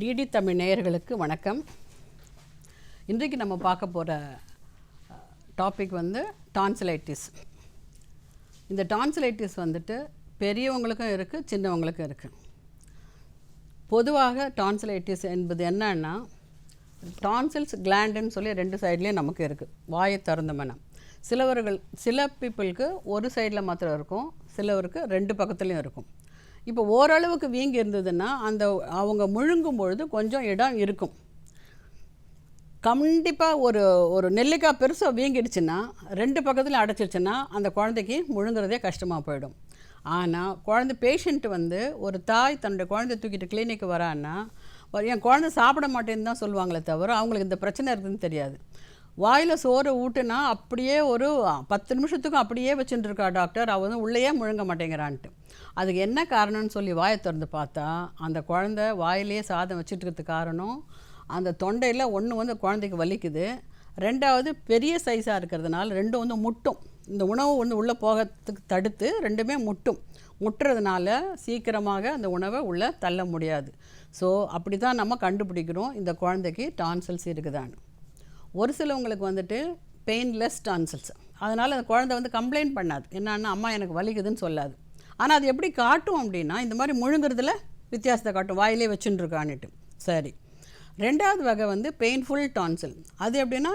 DD Tamil நேயர்களுக்கு வணக்கம். இன்றைக்கு நம்ம பார்க்க போகிற டாபிக் வந்து டான்சிலைட்டிஸ். இந்த டான்சிலைட்டிஸ் வந்துட்டு பெரியவங்களுக்கும் இருக்குது சின்னவங்களுக்கும் இருக்குது பொதுவாக டான்சிலைட்டிஸ் என்பது என்னன்னா டான்சில்ஸ் கிளாண்டுன்னு சொல்லி ரெண்டு சைட்லேயும் நமக்கு இருக்குது வாயை திறந்த மனம். சிலவர்கள் சில பீப்புளுக்கு ஒரு சைடில் மாத்திரம் இருக்கும் சிலவருக்கு ரெண்டு பக்கத்துலேயும் இருக்கும். இப்போ ஓரளவுக்கு வீங்கி இருந்ததுன்னா அந்த அவங்க முழுங்கும் பொழுது கொஞ்சம் இடம் இருக்கும். கண்டிப்பாக ஒரு ஒரு நெல்லிக்காய் பெருசாக வீங்கிடுச்சுன்னா ரெண்டு பக்கத்தில் அடைச்சிருச்சுன்னா அந்த குழந்தைக்கு முழுங்குறதே கஷ்டமாக போயிடும். ஆனால் குழந்தை பேஷண்ட் வந்து ஒரு தாய் தன்னுடைய குழந்தை தூக்கிட்டு கிளினிக்கு வரான்னா என் குழந்தை சாப்பிட மாட்டேன்னு தான் சொல்லுவாங்களே தவிர அவங்களுக்கு இந்த பிரச்சனை இருக்குதுன்னு தெரியாது. வாயில் சோறு ஊட்டுனா அப்படியே ஒரு பத்து நிமிஷத்துக்கும் அப்படியே வச்சுட்டுருக்கா டாக்டர். அவன் வந்து உள்ளேயே முழுங்க மாட்டேங்கிறான்ட்டு. அதுக்கு என்ன காரணம்னு சொல்லி வாயை திறந்து பார்த்தா அந்த குழந்தை வாயிலேயே சாதம் வச்சுட்டு இருக்கிறதுக்கு காரணம் அந்த தொண்டையில் ஒன்று வந்து குழந்தைக்கு வலிக்குது. ரெண்டாவது பெரிய சைஸாக இருக்கிறதுனால ரெண்டும் வந்து முட்டும். இந்த உணவு வந்து உள்ளே போகிறதுக்கு தடுத்து ரெண்டுமே முட்டும். முட்டுறதுனால சீக்கிரமாக அந்த உணவை உள்ளே தள்ள முடியாது. ஸோ அப்படி தான் நம்ம கண்டுபிடிக்கிறோம். இந்த குழந்தைக்கு டான்சல்ஸ் இருக்குதான்னு ஒரு சிலவங்களுக்கு வந்துட்டு பெயின்லெஸ் டான்சல்ஸ் அதனால் அந்த குழந்தை வந்து கம்ப்ளைண்ட் பண்ணாது. என்னன்னா அம்மா எனக்கு வலிக்குதுன்னு சொல்லாது. ஆனால் அது எப்படி காட்டும் அப்படின்னா இந்த மாதிரி முழுங்குறதுல வித்தியாசத்தை காட்டும். வாயிலே வச்சின்னுருக்கான்னுட்டு சரி. ரெண்டாவது வகை வந்து பெயின்ஃபுல் டான்சில் அது எப்படின்னா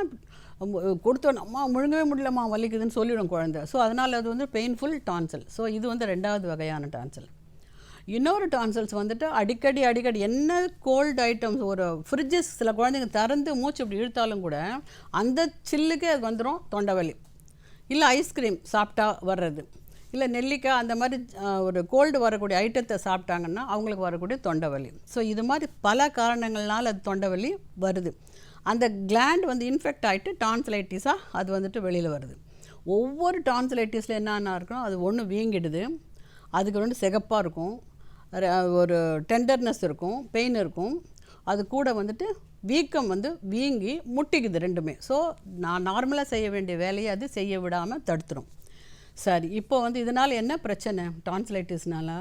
மு- கொடுத்தோம் அம்மா முழுங்கவே முடியலம்மா வலிக்குதுன்னு சொல்லிடும் குழந்தை. ஸோ அதனால் அது வந்து பெயின்ஃபுல் டான்சில் ஸோ இது வந்து ரெண்டாவது வகையான டான்சில் இன்னொரு டான்சல்ஸ் வந்துட்டு அடிக்கடி அடிக்கடி என்ன கோல்டு ஐட்டம்ஸ் ஒரு ஃப்ரிட்ஜஸ் சில குழந்தைங்க திறந்து மூச்சு இப்படி இழுத்தாலும் கூட அந்த சில்லுக்கே அது வந்துடும் தொண்டைவலி. இல்லை ஐஸ்கிரீம் சாப்பிட்டா வர்றது. இல்லை நெல்லிக்காய் அந்த மாதிரி ஒரு கோல்டு வரக்கூடிய ஐட்டத்தை சாப்பிட்டாங்கன்னா அவங்களுக்கு வரக்கூடிய தொண்டைவலி. ஸோ இது மாதிரி பல காரணங்கள்னால் அது தொண்டைவலி வருது. அந்த கிளாண்ட் வந்து இன்ஃபெக்ட் ஆகிட்டு டான்சிலைட்டிஸாக அது வந்துட்டு வெளியில் வருது. ஒவ்வொரு டான்சிலைட்டிஸில் என்னென்ன இருக்கணும் அது ஒன்று வீங்கிடுது. அதுக்கு ரெண்டு சிகப்பாக இருக்கும். ஒரு டெண்டர்னஸ் இருக்கும் பெயின் இருக்கும். அது கூட வந்துட்டு வீக்கம் வந்து வீங்கி முட்டிக்குது ரெண்டுமே. ஸோ நான் நார்மலாக செய்ய வேண்டிய வேலையை அது செய்ய விடாமல் தடுத்துரும். சரி இப்போ வந்து இதனால் என்ன பிரச்சனை? டான்சிலைட்டிஸ்னால.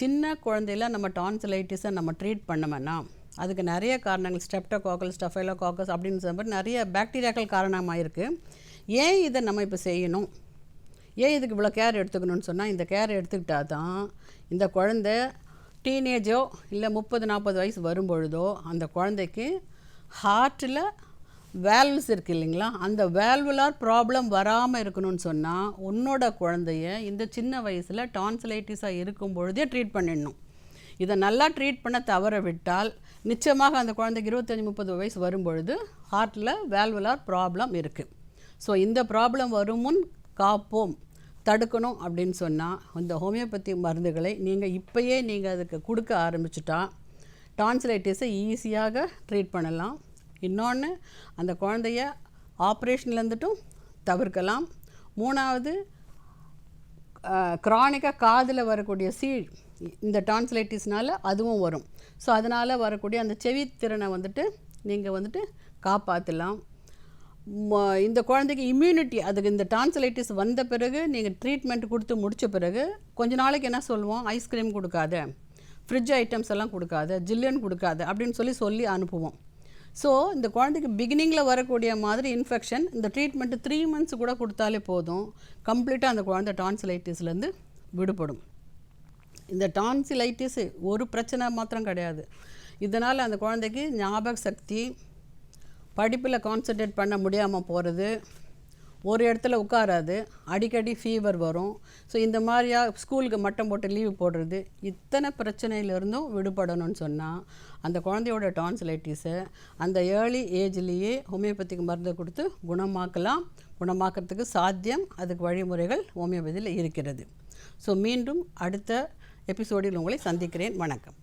சின்ன குழந்தையில நம்ம டான்சிலைட்டிஸை நம்ம ட்ரீட் பண்ணோம்னா அதுக்கு நிறைய காரணங்கள் ஸ்டெப்டோகாக்கல் ஸ்டஃபைலோகாக்கஸ் அப்படின்னு சொல்ல நிறைய பாக்டீரியாக்கள் காரணமாக இருக்குது ஏன் இதை நம்ம இப்போ செய்யணும்? ஏன் இதுக்கு இவ்வளோ கேர் எடுத்துக்கணும்னு சொன்னால் இந்த கேர் எடுத்துக்கிட்டா தான் இந்த குழந்தை டீனேஜோ இல்லை முப்பது நாற்பது வயசு வரும்பொழுதோ அந்த குழந்தைக்கு ஹார்ட்டில் வேல்வ்ஸ் இருக்கு இல்லைங்களா? அந்த வேல்வுலார் ப்ராப்ளம் வராமல் இருக்கணும்னு சொன்னால் உன்னோட குழந்தைய இந்த சின்ன வயசில் டான்சிலைட்டிஸாக இருக்கும் பொழுதே ட்ரீட் பண்ணிடணும். இதை நல்லா ட்ரீட் பண்ண தவற விட்டால் நிச்சயமாக அந்த குழந்தைக்கு இருபத்தஞ்சி முப்பது வயசு வரும்பொழுது ஹார்ட்டில் வேல்வுலார் ப்ராப்ளம் இருக்குது ஸோ இந்த ப்ராப்ளம் வரும் முன் காப்போம். தடுக்கணும் அப்படின்னு சொன்னால் இந்த ஹோமியோபதி மருந்துகளை நீங்கள் இப்போயே நீங்கள் அதுக்கு கொடுக்க ஆரம்பிச்சிட்டா டான்சிலைட்டிஸை ஈஸியாக ட்ரீட் பண்ணலாம். இன்னொன்று அந்த குழந்தைய ஆப்ரேஷன்லேருந்துட்டும் தவிர்க்கலாம். மூணாவது க்ரானிக்காக காதில் வரக்கூடிய சீழ் இந்த டான்சிலைட்டிஸ்னால் அதுவும் வரும். ஸோ அதனால் வரக்கூடிய அந்த செவித்திறனை வந்துட்டு நீங்கள் வந்துட்டு காப்பாற்றலாம் இந்த குழந்தைக்கு இம்யூனிட்டி அதுக்கு இந்த டான்சலைட்டிஸ் வந்த பிறகு நீங்கள் ட்ரீட்மெண்ட் கொடுத்து முடித்த பிறகு கொஞ்ச நாளைக்கு என்ன சொல்லுவோம்? ஐஸ்கிரீம் கொடுக்காத. ஃப்ரிட்ஜ் ஐட்டம்ஸ் எல்லாம் கொடுக்காத. ஜில்லுன்னு கொடுக்காத. அப்படின்னு சொல்லி சொல்லி அனுப்புவோம். ஸோ இந்த குழந்தைக்கு பிகினிங்கில் வரக்கூடிய மாதிரி இன்ஃபெக்ஷன் இந்த ட்ரீட்மெண்ட்டு த்ரீ மந்த்ஸ் கூட கொடுத்தாலே போதும். கம்ப்ளீட்டாக அந்த குழந்தை டான்சிலைட்டிஸ்லேருந்து விடுபடும். இந்த டான்சிலைட்டிஸ் ஒரு பிரச்சனை மாத்திரம் கிடையாது. இதனால் அந்த குழந்தைக்கு ஞாபக சக்தி படிப்பில் கான்சென்ட்ரேட் பண்ண முடியாமல் போகிறது. ஒரு இடத்துல உட்காராது. அடிக்கடி ஃபீவர் வரும். ஸோ இந்த மாதிரியா ஸ்கூலுக்கு மட்டம் போட்டு லீவு போடுறது. இத்தனை பிரச்சனையிலிருந்தும் விடுபடணும்னு சொன்னால் அந்த குழந்தையோட டான்சிலைட்டிஸை அந்த ஏர்லி ஏஜ்லேயே ஹோமியோபதிக்கு மருந்து கொடுத்து குணமாக்கலாம். குணமாக்கிறதுக்கு சாத்தியம் அதுக்கு வழிமுறைகள் ஹோமியோபதியில் இருக்கிறது. ஸோ மீண்டும் அடுத்த எபிசோடில் உங்களை சந்திக்கிறேன். வணக்கம்.